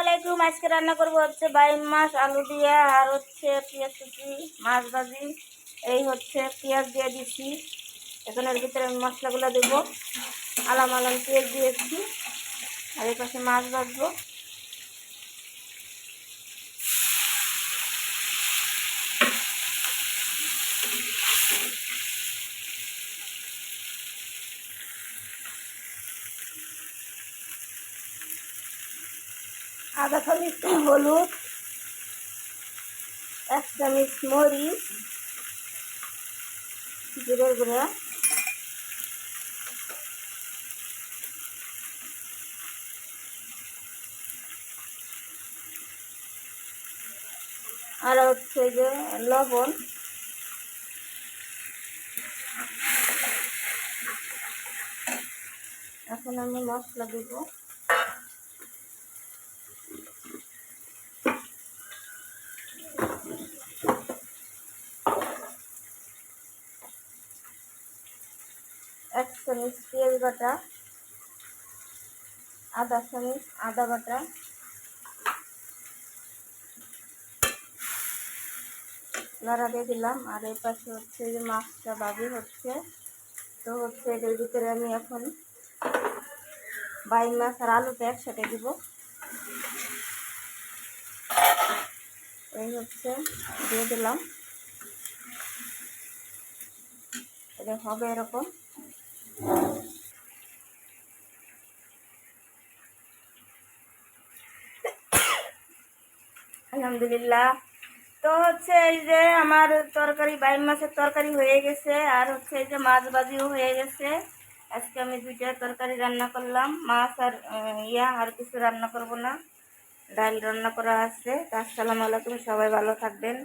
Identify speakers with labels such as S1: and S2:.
S1: আলাইকুম, আজকে রান্না করব হচ্ছে বাইম মাছ, আলু দিয়ে, আর হচ্ছে পেঁয়াজ কুচি, মাছ ভাজি। এই হচ্ছে পেঁয়াজ দিয়ে দিচ্ছি। এখন এর ভিতরে আমি মশলাগুলো দেবো। আলাম আলাম পেঁয়াজ দিয়েছি। আর এই পাশে মাছ ভাজবো। আধা চামচ হলুদ, এক চামচ মরিচ, জিরের গুঁড়া, আর হচ্ছে যে লবণ। এখন আমি মশলা দেবো। এক চামচ পেঁয়াজ বাটা, আধা চামচ আদা বাটা, লড়া দিয়ে দিলাম। আর এই পাশে হচ্ছে যে মাছটা বাজি হচ্ছে। তো হচ্ছে এটার ভিতরে আমি এখন বাইন মাছ আর আলুটা একসাথে দিব। এই হচ্ছে, দিয়ে দিলাম। এটা হবে এরকম। আলহামদুলিল্লাহ। তো হচ্ছে এই যে আমার তরকারি বাইম মাছের তরকারি হয়ে গেছে, আর হচ্ছে এই যে মাছ ভাজিও হয়ে গেছে। আজকে আমি দুইটা তরকারি রান্না করলাম, মাছ আর ইয়া, আর কিছু রান্না করব না। ডাল রান্না করা আছে। আসসালামু আলাইকুম, সবাই ভালো থাকবেন।